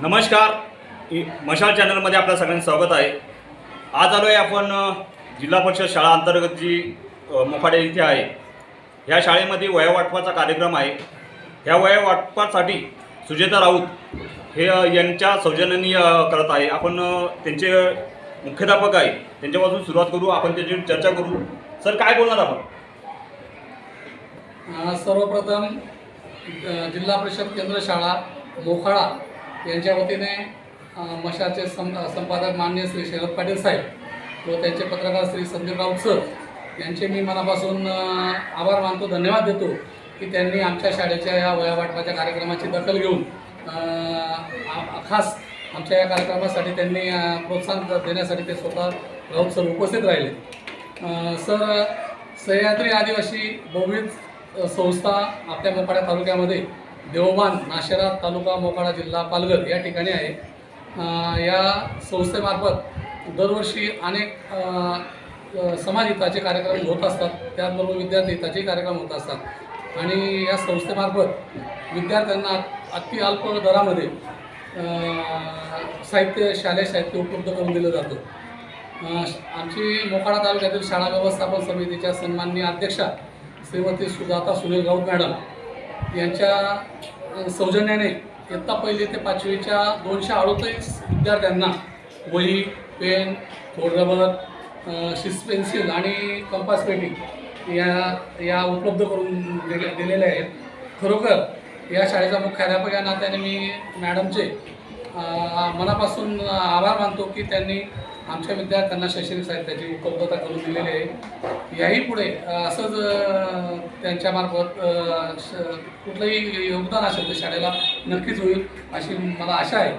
नमस्कार. मशाल चॅनलमध्ये आपल्या सगळ्यांचं स्वागत आहे. आज आलो आहे आपण जिल्हा परिषद शाळा अंतर्गत जी मोफाडे इथे आहे ह्या शाळेमध्ये वयोवाटपाचा कार्यक्रम आहे. ह्या वयोवाटपासाठी सुजेता राऊत हे यांच्या सौजन्याने करत आहे. आपण त्यांचे मुख्याध्यापक आहे. त्यांच्यापासून सुरुवात करू आपण त्याची चर्चा करू. सर काय बोलणार आपण? सर्वप्रथम जिल्हा परिषद केंद्र शाळा मोखाळा यांच्या वतीने मशाचे सं संपादक मान्य श्री शरद पाटील साहेब व त्यांचे पत्रकार श्री संदीप राऊत सर यांचे मी मनापासून आभार मानतो धन्यवाद देतो की त्यांनी आमच्या शाळेच्या या वयावाटपाच्या कार्यक्रमाची दखल घेऊन खास आमच्या या कार्यक्रमासाठी त्यांनी प्रोत्साहन देण्यासाठी ते स्वतः राऊत सर उपस्थित राहिले. सर सह्याद्री आदिवासी बहुविध संस्था आपल्या मोपाड्या तालुक्यामध्ये देवबान नाशेरा तालुका मोखाडा जिल्हा पालघर या ठिकाणी आहे. या संस्थेमार्फत दरवर्षी अनेक समाजहिताचे कार्यक्रम होत असतात. त्याचबरोबर विद्यार्थी हिताचे कार्यक्रम होत असतात. आणि या संस्थेमार्फत विद्यार्थ्यांना अति अल्प दरामध्ये साहित्य शालेय साहित्य उपलब्ध करून दिलं जातं. आमची मोखाडा तालुक्यातील शाळा व्यवस्थापन समितीच्या सन्माननीय अध्यक्षा श्रीमती सुजाता सुनील राऊत मॅडम यांच्या सौजन्याने इयत्ता पहिली ते पाचवीच्या दोनशे अडोतीस विद्यार्थ्यांना वही पेन खोड रबर शिस पेन्सिल आणि कंपास पेटी या या उपलब्ध करून दिले दिलेल्या आहेत. खरोखर या शाळेचा मुख्याध्यापक या नात्याने मी मॅडमचे मनापासून आभार मानतो की त्यांनी आमच्या विद्यार्थ्यांना शैक्षणिक साहित्याची उपलब्धता करून दिलेली आहे. याही पुढे असंच त्यांच्यामार्फत श- कुठलंही योगदान असेल तर शाळेला नक्कीच होईल अशी मला आशा आहे.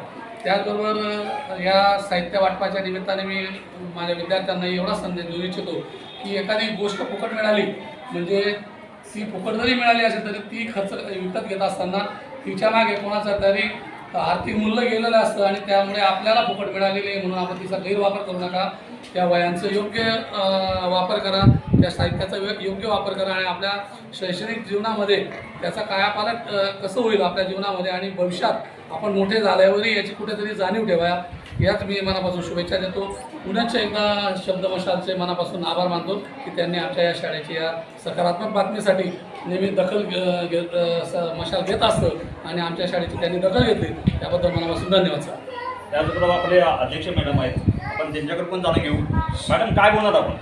त्याचबरोबर या साहित्य वाटपाच्या निमित्ताने मी माझ्या विद्यार्थ्यांना एवढा संदेश देऊ इच्छितो की एखादी गोष्ट फुकट मिळाली म्हणजे ती फुकट जरी मिळाली असेल तरी ती खर्च विकत घेत असताना तिच्यामागे कोणाचा तरी आर्थिक मूल्य गेलेलं असतं आणि त्यामुळे आपल्याला फुकट मिळालेली आहे म्हणून आपण तिचा गैरवापर करू नका. त्या वयांचं योग्य वापर करा त्या साहित्याचा योग्य वापर करा आणि आपल्या शैक्षणिक जीवनामध्ये त्याचा कायापालट कसं होईल आपल्या जीवनामध्ये आणि भविष्यात आपण मोठे झाल्यावरही याची कुठेतरी जाणीव ठेवा. याच मी मनापासून शुभेच्छा देतो. पुण्याच्या एकदा शब्दमशालचे मनापासून आभार मानतो की त्यांनी आमच्या या शाळेची या सकारात्मक बातमीसाठी नेहमी दखल घेत मशाल घेत असतं आणि आमच्या शाळेची त्यांनी दखल घेतली. त्याबद्दल मनापासून धन्यवाद सर. त्याचबरोबर आपले अध्यक्ष मॅडम आहेत. आपण त्यांच्याकडे पण जाणून घेऊ. मॅडम काय बोलणार आपण?